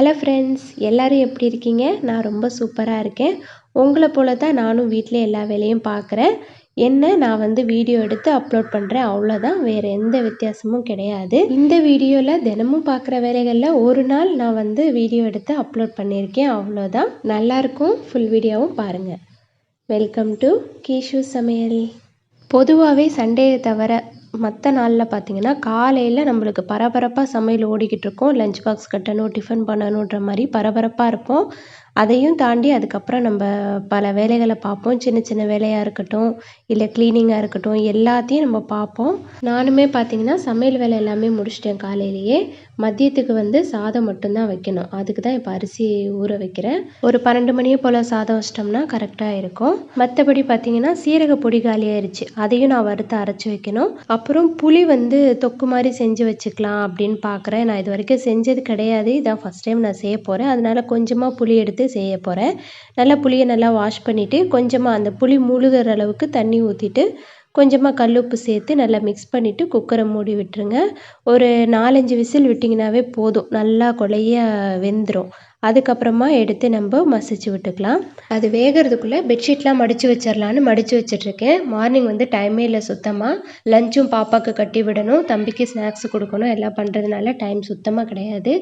Hello friends எல்லோரும் எப்படி இருக்கீங்க? நான் ரொம்ப சூப்பராக இருக்கேன். உங்களை போல தான் நானும் வீட்டில் எல்லா வேலையும் பார்க்குறேன் என்ன நான் வந்து வீடியோ எடுத்து அப்லோட் பண்ணுறேன் அவ்வளோதான் வேறு எந்த வித்தியாசமும் கிடையாது. இந்த வீடியோவில் தினமும் பார்க்குற வேலைகளில் ஒரு நாள் நான் வந்து வீடியோ எடுத்து அப்லோட் பண்ணியிருக்கேன். அவ்வளோதான் நல்லாயிருக்கும் ஃபுல் வீடியோவும் பாருங்கள் வெல்கம் டு கீஷு சமையல் பொதுவாகவே சண்டேயை தவிர மற்ற நாளில் பார்த்தீங்கன்னா காலையில் நம்மளுக்கு பரபரப்பாக சமையல் ஓடிக்கிட்டு இருக்கும். லஞ்ச் பாக்ஸ் கட்டணும் டிஃபன் பண்ணணுன்ற மாதிரி பரபரப்பாக இருப்போம். அதையும் தாண்டி அதுக்கப்புறம் நம்ம பல வேலைகளை பார்ப்போம். சின்ன சின்ன வேலையாக இருக்கட்டும் இல்லை க்ளீனிங்காக இருக்கட்டும் எல்லாத்தையும் நம்ம பார்ப்போம். நானுமே பார்த்தீங்கன்னா சமையல் வேலை எல்லாமே முடிச்சிட்டேன் காலையிலேயே. மதியத்துக்கு வந்து சாதம் மட்டும்தான் வைக்கணும். அதுக்கு தான் இப்போ அரிசி ஊற வைக்கிறேன். ஒரு பன்னெண்டு மணியை போல் சாதம் வச்சிட்டோம்னா கரெக்டாக இருக்கும். மற்றபடி பார்த்தீங்கன்னா சீரக பொடி காலியாயிருச்சு அதையும் நான் வறுத்து அரைச்சி வைக்கணும். அப்புறம் புளி வந்து தொக்கு மாதிரி செஞ்சு வச்சுக்கலாம் அப்படின்னு பார்க்குறேன். நான் இது வரைக்கும் செஞ்சது கிடையாது. இதான் ஃபஸ்ட் டைம் நான் செய்ய போகிறேன் அதனால் கொஞ்சமாக புளி எடுத்து செய்ய போகிறேன் நல்லா புளியை நல்லா வாஷ் பண்ணிவிட்டு கொஞ்சமாக அந்த புளி முழுகிற அளவுக்கு தண்ணி ஊற்றிட்டு கொஞ்சமாக கல் உப்பு சேர்த்து நல்லா மிக்ஸ் பண்ணிவிட்டு குக்கரை மூடி விட்டுருங்க. ஒரு நாலஞ்சு விசில் விட்டிங்கனாவே போதும். நல்லா கொலைய வெந்துடும் அதுக்கப்புறமா எடுத்து நம்ம மசிச்சு விட்டுக்கலாம். அது வேகிறதுக்குள்ளே பெட்ஷீட்லாம் மடித்து வச்சிடலான்னு மடித்து வச்சிட்ருக்கேன். மார்னிங் வந்து டைமே இல்லை சுத்தமாக லஞ்சும் பாப்பாவுக்கு கட்டி விடணும். தம்பிக்கு ஸ்நாக்ஸ் கொடுக்கணும். எல்லாம் பண்ணுறதுனால டைம் சுத்தமாக கிடையாது.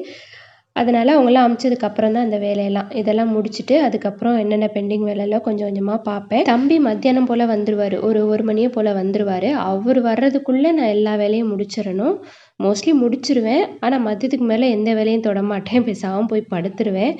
அதனால் அவங்களாம் அமுச்சதுக்கப்புறம் தான் இந்த வேலையெல்லாம் இதெல்லாம் முடிச்சுட்டு அதுக்கப்புறம் என்னென்ன பெண்டிங் வேலையெல்லாம் கொஞ்சம் கொஞ்சமாக பார்ப்பேன். தம்பி மத்தியானம் போல் வந்துடுவார் ஒரு ஒரு மணியை போல் வந்துடுவார் அவர் வர்றதுக்குள்ளே நான் எல்லா வேலையும் முடிச்சிடணும். மோஸ்ட்லி முடிச்சிருவேன். ஆனால் மதியத்துக்கு மேலே எந்த வேலையும் தொடமாட்டேன் பேசாமல் போய் படுத்துருவேன்.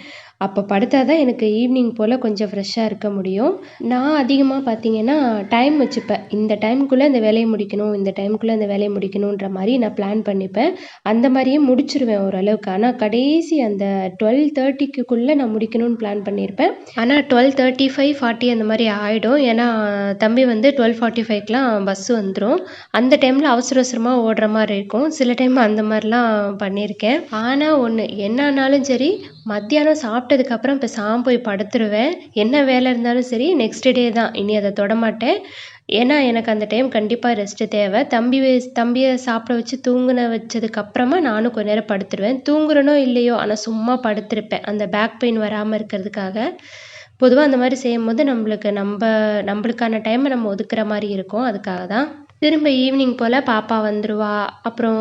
அப்போ படுத்தால் தான் எனக்கு ஈவினிங் போல் கொஞ்சம் ஃப்ரெஷ்ஷாக இருக்க முடியும். நான் அதிகமாக பார்த்தீங்கன்னா டைம் வச்சுப்பேன். இந்த டைமுக்குள்ளே இந்த வேலையை முடிக்கணும் இந்த டைமுக்குள்ளே இந்த வேலையை முடிக்கணுன்ற மாதிரி நான் பிளான் பண்ணிப்பேன். அந்த மாதிரியே முடிச்சிருவேன் ஓரளவுக்கு. ஆனால் கடைசி அந்த டுவெல் தேர்ட்டிக்குள்ளே நான் முடிக்கணும்னு பிளான் பண்ணியிருப்பேன். ஆனால் டுவெல் தேர்ட்டி ஃபைவ் ஃபார்ட்டி அந்த மாதிரி ஆகிடும் ஏன்னா தம்பி வந்து டுவெல் ஃபார்ட்டி ஃபைவ்க்கெலாம் பஸ்ஸு வந்துடும் அந்த டைமில் அவசர அவசரமாக ஓடுற மாதிரி இருக்கும். சில சில டைம் அந்த மாதிரிலாம் பண்ணியிருக்கேன் ஆனால் ஒன்று என்ன ஆனாலும் சரி மத்தியானம் சாப்பிட்டதுக்கப்புறம் இப்போ சாம் போய் படுத்துருவேன். என்ன வேலை இருந்தாலும் சரி நெக்ஸ்ட் டே தான். இனி அதை தொடமாட்டேன் ஏன்னா எனக்கு அந்த டைம் கண்டிப்பாக ரெஸ்ட்டு தேவை. தம்பி தம்பியை சாப்பிட வச்சு தூங்கின வச்சதுக்கப்புறமா நானும் கொஞ்ச நேரம் படுத்துருவேன். தூங்குறனோ இல்லையோ ஆனால் சும்மா படுத்திருப்பேன். அந்த பேக் பெயின் வராமல் இருக்கிறதுக்காக. பொதுவாக அந்த மாதிரி செய்யும் போது நம்மளுக்கு நம்ம நம்மளுக்கான டைமை நம்ம ஒதுக்குற மாதிரி இருக்கும். அதுக்காக தான் திரும்ப ஈவினிங் போல் பாப்பா வந்துடுவா அப்புறம்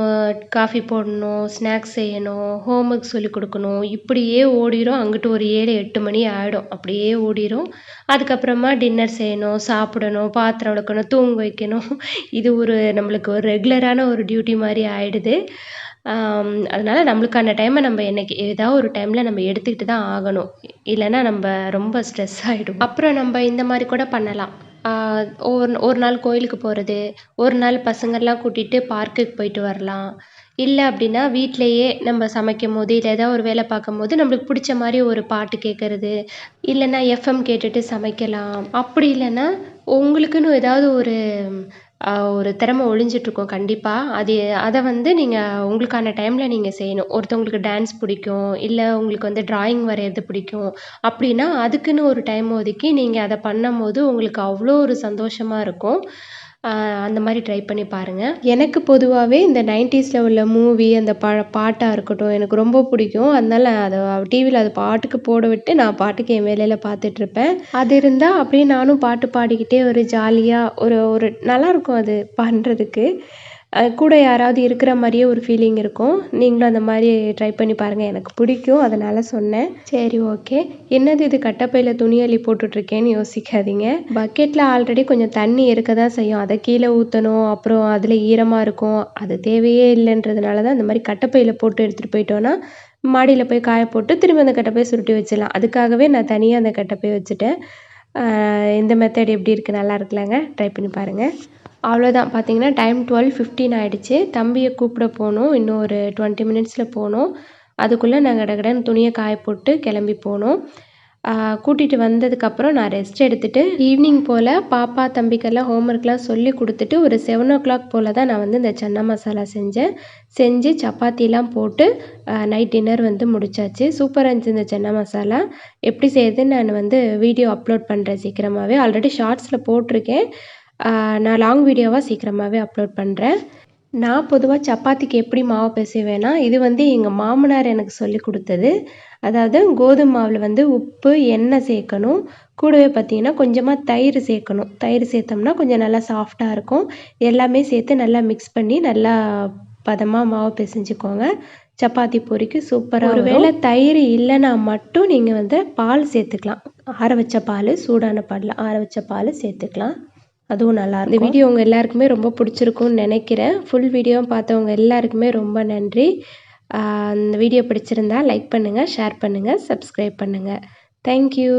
காஃபி போடணும் ஸ்நாக்ஸ் செய்யணும் ஹோம் ஒர்க் சொல்லிக் கொடுக்கணும். இப்படியே ஓடிடும் அங்கிட்டு ஒரு ஏழு எட்டு மணி ஆகிடும் அப்படியே ஓடிடும் அதுக்கப்புறமா டின்னர் செய்யணும் சாப்பிடணும் பாத்திரம் விளக்கணும் தூங்க வைக்கணும். இது ஒரு நம்மளுக்கு ஒரு ரெகுலரான ஒரு டியூட்டி மாதிரி ஆகிடுது அதனால் நம்மளுக்கான டைமை நம்ம என்னைக்கு ஏதாவது ஒரு டைமில் நம்ம எடுத்துக்கிட்டு தான் ஆகணும். இல்லைன்னா நம்ம ரொம்ப ஸ்ட்ரெஸ் ஆகிடும் அப்புறம் நம்ம இந்த மாதிரி கூட பண்ணலாம். ஒரு ஒரு நாள் கோயிலுக்கு போகிறது ஒரு நாள் பசங்கள்லாம் கூட்டிகிட்டு பார்க்குக்கு போயிட்டு வரலாம். இல்லை அப்படின்னா வீட்டிலையே நம்ம சமைக்கும் போது இல்லை ஏதாவது ஒரு வேலை பார்க்கும் போது நம்மளுக்கு பிடிச்ச மாதிரி ஒரு பாட்டு கேட்குறது இல்லைன்னா எஃப்எம் கேட்டுட்டு சமைக்கலாம். அப்படி இல்லைன்னா உங்களுக்குன்னு ஏதாவது ஒரு ஒரு திறமை ஒளிஞ்சிட்ருக்கும் கண்டிப்பாக அது அதை வந்து நீங்கள் உங்களுக்கான டைமில் நீங்கள் செய்யணும். ஒருத்தவங்களுக்கு டான்ஸ் பிடிக்கும். இல்லை உங்களுக்கு வந்து ட்ராயிங் வரைகிறது பிடிக்கும். அப்படின்னா அதுக்குன்னு ஒரு டைம் ஒதுக்கி நீங்கள் அதை பண்ணும்போது உங்களுக்கு அவ்வளோ ஒரு சந்தோஷமாக இருக்கும். அந்த மாதிரி ட்ரை பண்ணி பாருங்கள் எனக்கு பொதுவாகவே இந்த நைன்டிஸில் உள்ள மூவி அந்த ப பாட்டாக இருக்கட்டும் எனக்கு ரொம்ப பிடிக்கும். அதனால அதை டிவியில் அது பாட்டுக்கு போட விட்டு நான் பாட்டுக்கு என் வேலையில் பார்த்துட்ருப்பேன் அது இருந்தால் அப்படியே நானும் பாட்டு பாடிக்கிட்டே ஒரு ஜாலியாக ஒரு ஒரு நல்லாயிருக்கும் அது பண்ணுறதுக்கு கூட யாராவது இருக்கிற மாதிரியே ஒரு ஃபீலிங் இருக்கும். நீங்களும் அந்த மாதிரி ட்ரை பண்ணி பாருங்கள் எனக்கு பிடிக்கும். அதனால் சொன்னேன். சரி ஓகே என்னது இது? கட்டப்பையில் துணி அள்ளி போட்டுட்ருக்கேன்னு யோசிக்காதீங்க. பக்கெட்டில் ஆல்ரெடி கொஞ்சம் தண்ணி இருக்க தான் செய்யும். அதை கீழே ஊற்றணும் அப்புறம் அதில் ஈரமாக இருக்கும். அது தேவையே இல்லைன்றதுனால தான் இந்த மாதிரி கட்டப்பையில் போட்டு எடுத்துகிட்டு போயிட்டோன்னா மாடியில் போய் காய போட்டு திரும்ப அந்த கட்டப்பை சுருட்டி வச்சிடலாம். அதுக்காகவே நான் தனியாக அந்த கட்டப்பை வச்சுட்டேன். இந்த மெத்தட் எப்படி இருக்குது நல்லா இருக்கலாங்க. ட்ரை பண்ணி பாருங்கள் அவ்வளோதான் பார்த்தீங்கன்னா டைம் டுவெல் ஃபிஃப்டீன் ஆகிடுச்சு தம்பியை கூப்பிட போகணும் இன்னும் ஒரு டுவெண்ட்டி மினிட்ஸில் போகணும் அதுக்குள்ளே நான் கடகடன்னு துணியை காய போட்டு கிளம்பி போனோம். கூட்டிகிட்டு வந்ததுக்கப்புறம் நான் ரெஸ்ட் எடுத்துகிட்டு ஈவினிங் போல் பாப்பா தம்பிக்கெல்லாம் ஹோம் ஒர்க்லாம் சொல்லி கொடுத்துட்டு ஒரு செவன் ஓ கிளாக் போல் தான் நான் வந்து இந்த சன்னா மசாலா செஞ்சேன். செஞ்சு சப்பாத்திலாம் போட்டு நைட் டின்னர் வந்து முடிச்சாச்சு. சூப்பராக இருந்துச்சு இந்த சன்னா மசாலா. எப்படி செய்யுதுன்னு நான் வந்து வீடியோ அப்லோட் பண்ணுறேன் சீக்கிரமாகவே ஆல்ரெடி ஷார்ட்ஸில் போட்டிருக்கேன். நான் லாங் வீடியோவாக சீக்கிரமாகவே அப்லோட் பண்ணுறேன் நான் பொதுவாக சப்பாத்திக்கு எப்படி மாவு பிசைவேன்னா இது வந்து எங்கள் மாமனார் எனக்கு சொல்லி கொடுத்தது. அதாவது கோதுமை மாவில் வந்து உப்பு எண்ணெய் சேர்க்கணும். கூடவே பார்த்தீங்கன்னா கொஞ்சமாக தயிர் சேர்க்கணும். தயிர் சேர்த்தோம்னா கொஞ்சம் நல்லா சாஃப்டாக இருக்கும். எல்லாமே சேர்த்து நல்லா மிக்ஸ் பண்ணி நல்லா பதமாக மாவு பிசைஞ்சுக்கோங்க. சப்பாத்தி பொரிக்கு சூப்பராக ஒருவேளை தயிர் இல்லைன்னா மட்டும் நீங்கள் வந்து பால் சேர்த்துக்கலாம். ஆற வச்ச பால் சூடான பாலில் ஆற வச்ச பால் சேர்த்துக்கலாம். அதுவும் நல்லா இந்த வீடியோ உங்கள் எல்லாருக்குமே ரொம்ப பிடிச்சிருக்கும்னு நினைக்கிறேன். ஃபுல் வீடியோவும் பார்த்தவங்க எல்லாருக்குமே ரொம்ப நன்றி. இந்த வீடியோ பிடிச்சிருந்தா லைக் பண்ணுங்கள் ஷேர் பண்ணுங்கள் சப்ஸ்கிரைப் பண்ணுங்கள் தேங்க்யூ